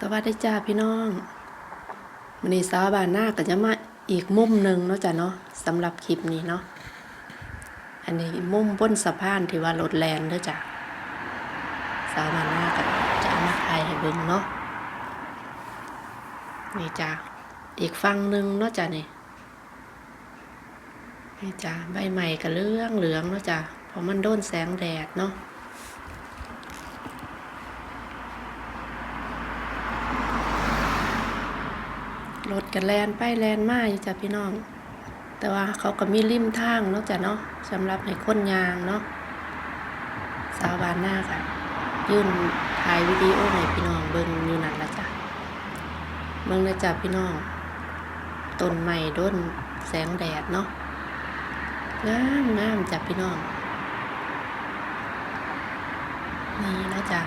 สวัสดีจ้าพี่น้องวันนี้สาวบานหน้าก็จะมาอีกมุมหนึ่งเนาะจ้ะเนาะสำหรับคลิปนี้เนาะอันนี้มุมบนสะพานที่ว่ารถแลนเด้อจ้ะสาวบานหน้าก็จะมาถ่ายให้เบิ่งเนาะนี่จ้ะอีกฝั่งหนึ่งเนาะจ้ะนี่นี่จ้ะใบใหม่ก็เหลืองเหลืองเนาะจ้ะเพราะมันโดนแสงแดดเนาะ รถกันแลนไปแลนมาอยู่จ้ะพี่น้อง แต่ว่าเขาก็มีริมทางเนาะจ้ะเนาะสำหรับให้คนยางเนาะสาวบานหน้าค่ะ ยื่นถ่ายวิดีโอให้พี่น้องเบิ่งอยู่นั่นละจ้ะเบิ่งลยจ้ะพี่น้องต้นไม้ด้นแสงแดดเนาะงามงามจ้ะพี่น้อง นี่นะจ้ะ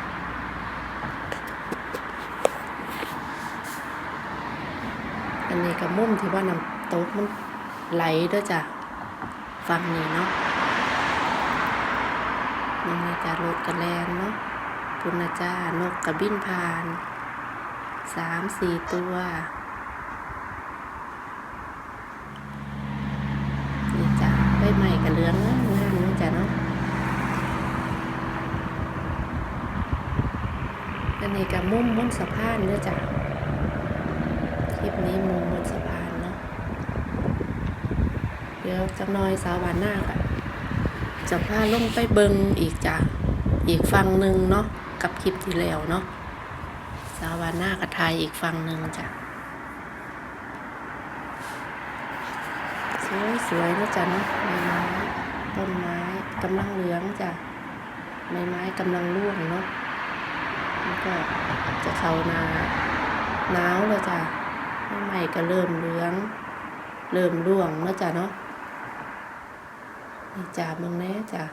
อันนี้ก็มุมที่ว่าน้ำตกมันไหลด้วยจ้ะฝั่งนี้เนาะนี่นะจ้ะรถกระแลนเนาะพุนนะจ้านกกระบินผ่านสามสี่ตัวนี่จ้ะใบใหม่กับเลืองงามงามนาะจ้ะเนาะอันนี้ก็มุมบนสะพานเด้อจ้ะ นี้มุมบนสะพานเนาะเดี๋ยวจักน้อยสาวบานหน้าค่ะจะพาลงไปเบิงอีกจ้ะอีกฝั่งหนึ่งเนาะกับคลิปที่แล้วเนาะสาวบานหน้ากับไทยอีกฝั่งหนึ่งจ้ะสวยสวยๆนะจ๊ะเนาะใบไม้ต้นไม้กำลังเหลืองจ้ะใบไม้กำลังร่วงเนาะแล้วก็จะเข้านาหนาวแล้วจ้ะ ใหม่ก็เริ่มเหลือง เริ่มร่วงเนาะจ้ะเนาะนี่จ้าเมืองแน่จ้ะ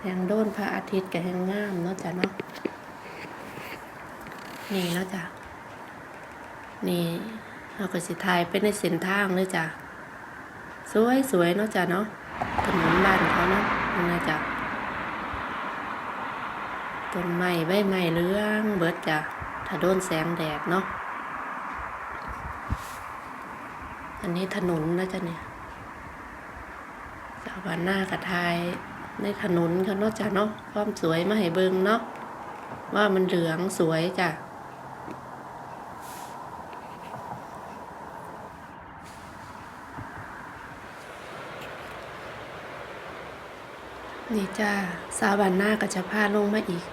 แหงโดนพระอาทิตย์กับแหงงามเนาะจ้ะเนาะนี่เนาะจ้ะนี่เราก็สิถ่ายไปในเส้นทางเลยจ้ะสวยสวยเนาะจ้ะเนาะถนนบ้านเขาเนาะยังไงจ้ะต้นไม้ใบไม้เลืองเบิดจ้ะ ถ้าโดนแสงแดดเนาะ อันนี้ถนนนะจ๊ะเนี่ยสาวบ้านหน้ากระทายในถนนเขาเนาะจ้ะเนาะความสวยมาให้เบิงเนาะว่ามันเหลืองสวยจ้ะนี่จ้าสาวบ้านหน้าก็จะพาลงมาอีก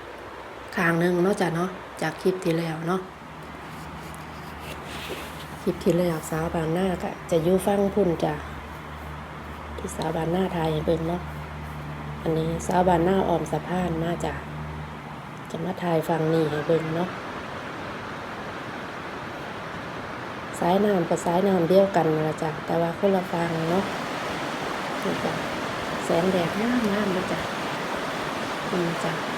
ทางหนึ่งเนาะจ้ะเนาะจากคลิปที่แล้วเนาะคลิปที่แล้วสาวบางหน้าก็จะยู่ฟังพุ่นจ้ะที่สาวบางหน้าทายให้เบิ่งเนาะอันนี้สาวบางหน้าออมสะพานมาจ้ะจะมาทายฟังนี่ให้เบิ่งเนาะสายน้ำกับสายน้ำเดียวกันนะจ้ะแต่ว่าคนละฟังเนาะนี่จ้ะแสงแดดงามงามเลยจ้ะนี่จ้ะ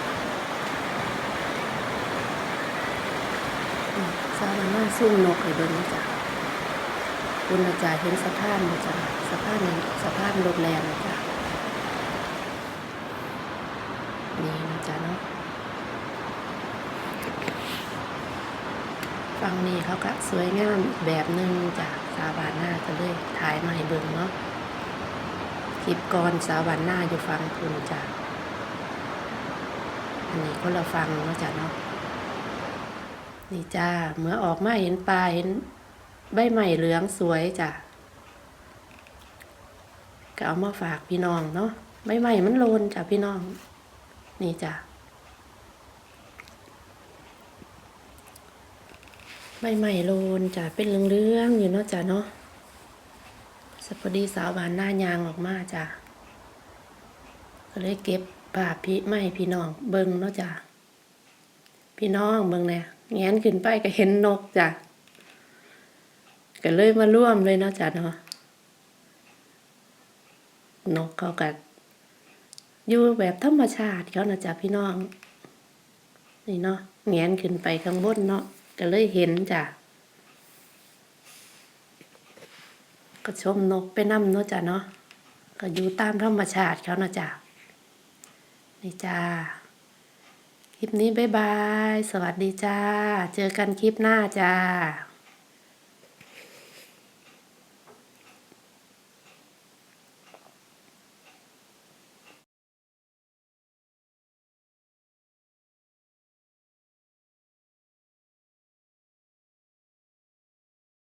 สาวมาซุ่มนกให้เบิ่งนะจ้ะคุณอาจารย์เห็นสะพานนะจ้ะสะพานนี้สะพานรถแรงนะจ้ะนี่นะจ๊ะเนาะฝั่งนี้เขาก็สวยงามอีกแบบหนึ่งจ้ะสาวบานหน้าก็เลยถ่ายมาให้เบิ่งเนาะคลิปก่อนสาวบานหน้าอยู่ฟังคุณจ้ะอันนี้คนละฟังเนาะจ้ะเนาะ นี่จ้าเมื่อออกมาเห็นปลาเห็นใบใหม่เหลืองสวยจ้ะก็เอามาฝากพี่น้องเนาะใบใหม่มันโลนจ้ะพี่น้อง นี่จ้ะใบใหม่โลนจ้ะเป็นเหลืองๆอยู่เนาะจ้ะเนาะสพอดีสาวบานหน้ายางออกมาจ้ะก็เลยเก็บภาพพี่ไม่พี่น้องเบิ่งเนาะจ้ะ พี่น้องเบิ่งแหน่แงนขึ้นไปก็เห็นนกจ้ะก็เลยมาร่วมเลยเนาะจ้ะเนาะนกเขากัอยู่แบบธรรมชาติเขานะจ้ะพี่น้อง นี่เนาะแงนขึ้นไปข้างบนเนาะก็เลยเห็นจ้ะก็ชมนกไปนํเนาะจ้ะเนาะก็อยู่ตามธรรมชาติเขานะจ้ะนี่จ้า คลิปนี้บ๊ายบาย สวัสดีจ้า เจอกันคลิปหน้าจ้า